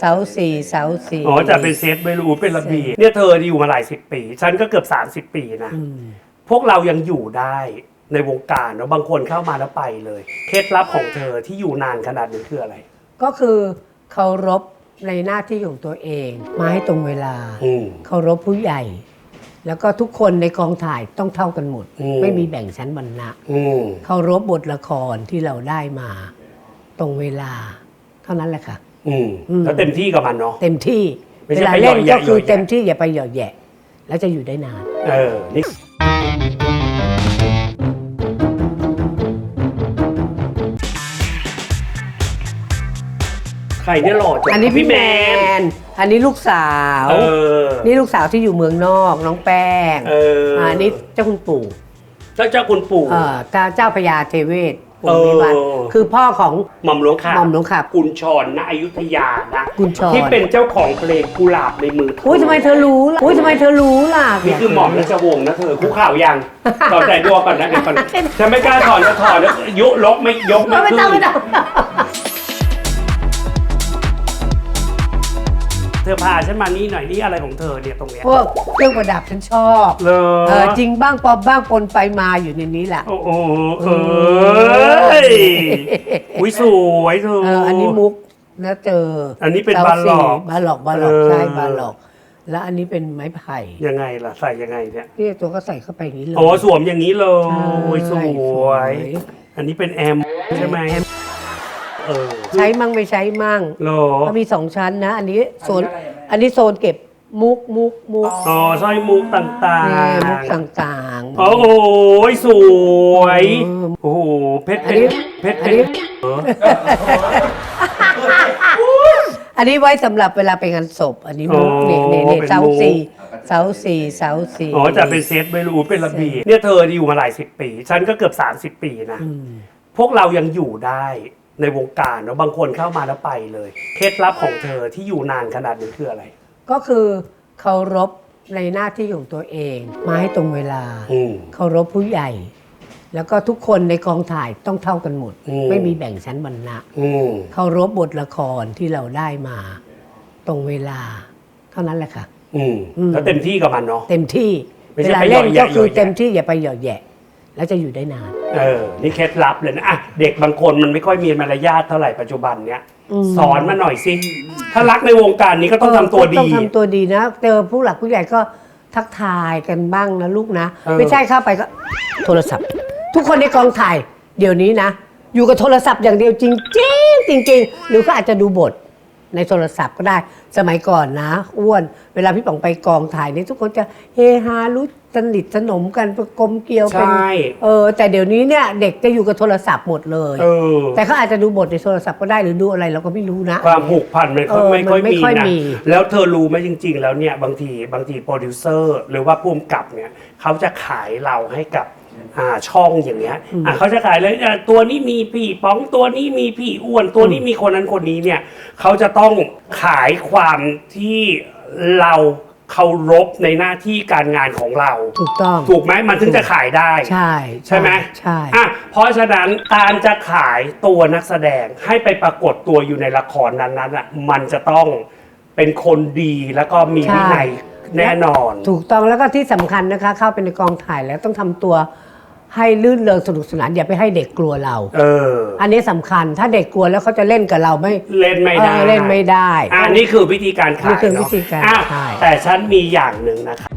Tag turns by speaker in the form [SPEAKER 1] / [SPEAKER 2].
[SPEAKER 1] เสาสี่เสาสี่
[SPEAKER 2] อ๋อจะเป็นเซตไม่รู้เป็นระเบียบเนี่ยเธออยู่มาหลายสิบปี ฉันก็เกือบ 30 ปีนะ
[SPEAKER 1] อืม
[SPEAKER 2] พวกเรายังอยู่ได้ในวงการเนาะบางคนเข้ามาแล้วไปเลย เคล็ดลับของเธอที่อยู่นานขนาดนี้คืออะไร
[SPEAKER 1] ก็คือเคารพในหน้าที่ของตัวเอง มาให้ตรงเวลา
[SPEAKER 2] อืม
[SPEAKER 1] เคารพผู้ใหญ่ แล้วก็ทุกคนในกองถ่ายต้องเท่ากันหมด
[SPEAKER 2] อืม
[SPEAKER 1] ไม่มีแบ่งชั้นวรรณะ
[SPEAKER 2] อืม
[SPEAKER 1] เคารพบทละครที่เราได้มา ตรงเวลา เท่านั้นแหละค่ะ
[SPEAKER 2] อืม
[SPEAKER 1] อืม
[SPEAKER 2] แล้วเต็มที่กับมันเนาะ
[SPEAKER 1] เต็มที่
[SPEAKER 2] ไม่
[SPEAKER 1] เว
[SPEAKER 2] ใช่
[SPEAKER 1] ลา
[SPEAKER 2] ไปหย
[SPEAKER 1] เล่
[SPEAKER 2] อนกแยะ
[SPEAKER 1] ก็คือ
[SPEAKER 2] หยอกแยะ
[SPEAKER 1] เต็มที่อย่าไปหยอกแยะแล้วจะอยู่ได้นาน
[SPEAKER 2] เออนี่ใครเนี่ยหล่อจัง
[SPEAKER 1] อันนี้พี่แมน อันนี้ลูกสาว
[SPEAKER 2] เออ
[SPEAKER 1] นี่ลูกสาวที่อยู่เมืองนอกน้องแป้ง
[SPEAKER 2] เอออั
[SPEAKER 1] นนี้เจ้าคุณปู่
[SPEAKER 2] เจ้าเจ้าคุณปู่
[SPEAKER 1] เอ่อเจ้าเจ้าพญาเทเวศ ปู่
[SPEAKER 2] เออ
[SPEAKER 1] นิวัฒน์คือพ่อของ
[SPEAKER 2] หม่อมหลวงค่ะ
[SPEAKER 1] หม่อมหลวงขับ
[SPEAKER 2] กุญชรณอยุธยานะ
[SPEAKER 1] กุญชร
[SPEAKER 2] ที่เป็นเจ้าของเพลงกุหลาบในมือเธ
[SPEAKER 1] อุ้ยทำไมเธอรู้ล่ะอุ้ยทำไมเธอรู้ล่ะ
[SPEAKER 2] นี่คือหม่อมราชวงศ์นะเธอคุกเข่าวยังถอดใจดัวก่อนนะเดี๋ยวก่อนฉันไม่กล้าถอดจะถอดแล้วยุลกไม่ยกไม่
[SPEAKER 1] ไม่
[SPEAKER 2] ขึ้
[SPEAKER 1] ต้องไม่
[SPEAKER 2] น
[SPEAKER 1] ต้อง
[SPEAKER 2] ธอพาฉันมานี่หน่อยนี่อะไรของเธอเนี่ยตรงเนี้ย
[SPEAKER 1] พวกเครื่องประดับฉันชอบ
[SPEAKER 2] เล
[SPEAKER 1] เออจริงบ้างปลอมบ้างปนไปมาอยู่ในนี้แหละ
[SPEAKER 2] โอ้โหเอ้ยอุ้ยสวยเธอ
[SPEAKER 1] เอออันนี้มุกนะเจอ
[SPEAKER 2] อันนี้เป็น
[SPEAKER 1] ส
[SPEAKER 2] บาหลอก
[SPEAKER 1] สี่บาหลอกบาหลอก
[SPEAKER 2] เออ
[SPEAKER 1] ใช่บาหลอก แล้วอันนี้เป็นไม้ไผ่
[SPEAKER 2] ยังไงล่ะใส่ยังไงเนี่ย
[SPEAKER 1] นี่ตัวก็ใส่เข้าไปอย่างนี้เลย
[SPEAKER 2] โอ้สวมอย่างนี้เลยส
[SPEAKER 1] ใช่
[SPEAKER 2] วย อันนี้เป็นแอมใช่ไหม เออ
[SPEAKER 1] ใช้มั่งไม่ใช้มั่ง
[SPEAKER 2] โล
[SPEAKER 1] ก็มีสองชั้นนะ อันนี้โซน อันนี้โซนเก็บมุกมุกมุก
[SPEAKER 2] อ๋อสร้อยมุกต่าง
[SPEAKER 1] นี่มุก
[SPEAKER 2] ๆ
[SPEAKER 1] ต่างๆ
[SPEAKER 2] โอ้โหสวย
[SPEAKER 1] เออ
[SPEAKER 2] โอ้โหเพชร
[SPEAKER 1] อั
[SPEAKER 2] เพ
[SPEAKER 1] นนี้
[SPEAKER 2] ชรเพชร
[SPEAKER 1] อันนี้
[SPEAKER 2] เออ
[SPEAKER 1] อันนี้ไว้สำหรับเวลาไปงานศพ อันนี้มุกนี่นี่นี่เสาสี่เสาสี่เสาสี่
[SPEAKER 2] อ๋อจะเป็นเซตไม่รู้เป็นระเบียบเนี่ยเธออยู่มาหลายสิบปี ฉันก็เกือบ 30 ปีนะ
[SPEAKER 1] อืม
[SPEAKER 2] พวกเรายังอยู่ได้ ในวงการเนาะบางคนเข้ามาแล้วไปเลยเคล็ดลับของเธอที่อยู่นานขนาดนี้คืออะไร
[SPEAKER 1] ก็คือเคารพในหน้าที่ของตัวเอง มาให้ตรงเวลา
[SPEAKER 2] อืม
[SPEAKER 1] เคารพผู้ใหญ่ แล้วก็ทุกคนในกองถ่ายต้องเท่ากันหมด
[SPEAKER 2] อืม
[SPEAKER 1] ไม่มีแบ่งชั้นวรรณะ
[SPEAKER 2] อืม
[SPEAKER 1] เคารพบทละครที่เราได้มา ตรงเวลา เท่านั้นแหละค่ะ
[SPEAKER 2] อืม
[SPEAKER 1] อืม
[SPEAKER 2] แล้วเต็มที่กับมันเนาะ
[SPEAKER 1] เต็มที่
[SPEAKER 2] ไม่
[SPEAKER 1] เว
[SPEAKER 2] ใช่
[SPEAKER 1] ลา
[SPEAKER 2] ไปหย
[SPEAKER 1] เล่
[SPEAKER 2] อก
[SPEAKER 1] น
[SPEAKER 2] แยะ
[SPEAKER 1] ก็คือ
[SPEAKER 2] หยอกแยะ
[SPEAKER 1] เต็มที่อย่าไปหยอกแยะ แล้วจะอยู่ได้นาน
[SPEAKER 2] เออ นี่เคล็ดลับเลยนะอะเด็กบางคนมันไม่ค่อยมีมารยาทเท่าไหร่ปัจจุบันเนี้ย
[SPEAKER 1] อืม
[SPEAKER 2] สอนมาหน่อยสิถ้ารักในวงการนี้ก็ต้องทำตัว
[SPEAKER 1] เออ
[SPEAKER 2] ดี
[SPEAKER 1] ต้องทำตัวดีนะเจอผู้หลักผู้ใหญ่ก็ทักทายกันบ้างนะลูกนะ
[SPEAKER 2] เออ
[SPEAKER 1] ไม่ใช่เข้าไปก็โทรศัพท์ ทุกคนในกองถ่าย เดี๋ยวนี้นะ อยู่กับโทรศัพท์อย่างเดียวจริงจริงๆจริง ๆ หรือก็อาจจะดูบทในโทรศัพท์ก็ได้สมัยก่อนนะ อ้วน เวลาพี่ป๋องไปกองถ่ายนี่ทุกคนจะเฮฮารู้ สนิทสนมกันเป็นกลมเกลียวเป็น
[SPEAKER 2] ใช่
[SPEAKER 1] เออ แต่เดี๋ยวนี้เนี่ยเด็กจะอยู่กับโทรศัพท์หมดเลย
[SPEAKER 2] เออ
[SPEAKER 1] แต่เขาอาจจะดูบทในโทรศัพท์ก็ได้หรือดูอะไรเราก็ไม่รู้นะ
[SPEAKER 2] ความผูกพันมันก็
[SPEAKER 1] เออ
[SPEAKER 2] ไม่ค่อย
[SPEAKER 1] มันไม่
[SPEAKER 2] มี
[SPEAKER 1] ค่อย
[SPEAKER 2] นะ
[SPEAKER 1] มี
[SPEAKER 2] แล้วเธอรู้ไหมจริง ๆ แล้วเนี่ยบางทีบางทีโปรดิวเซอร์หรือว่าผู้กำกับเนี่ยเขาจะขายเราให้กับอ่าช่องอย่างเงี้ยอะเขาจะขายเลยอะตัวนี้มีพี่ป๋องตัวนี้มีพี่อ้วนตัวนี้มีคนนั้นคนนี้เนี่ยเขาจะต้องขายความที่เรา เคารพในหน้าที่การงานของเรา
[SPEAKER 1] ถูกต้อง
[SPEAKER 2] ถูกไหมมันถึงจะขายได้
[SPEAKER 1] ใช่
[SPEAKER 2] ใช่ไหม
[SPEAKER 1] ใช่
[SPEAKER 2] อะเพราะฉะนั้นการจะขายตัวนักแสดงให้ไปปรากฏตัวอยู่ในละครนั้นๆอะมันจะต้องเป็นคนดีแล้วก็มีวินัยแน่นอน
[SPEAKER 1] ถูกต้องแล้วก็ที่สำคัญนะคะ เข้าไปในกองถ่ายแล้วต้องทำตัว ให้ลื่นเริงสนุกสนานอย่าไปให้เด็กกลัวเรา
[SPEAKER 2] เออ
[SPEAKER 1] อันนี้สำคัญถ้าเด็กกลัวแล้วเขาจะเล่นกับเราไม่
[SPEAKER 2] เล่นไม่ได้
[SPEAKER 1] เออเล่นไม่ได้
[SPEAKER 2] อ่านี่คือวิธีการขาย
[SPEAKER 1] นี่คือ
[SPEAKER 2] เนาะ
[SPEAKER 1] วิธีการ
[SPEAKER 2] อ้าว
[SPEAKER 1] ขาย
[SPEAKER 2] แต่ฉันมีอย่างหนึ่งนะคะ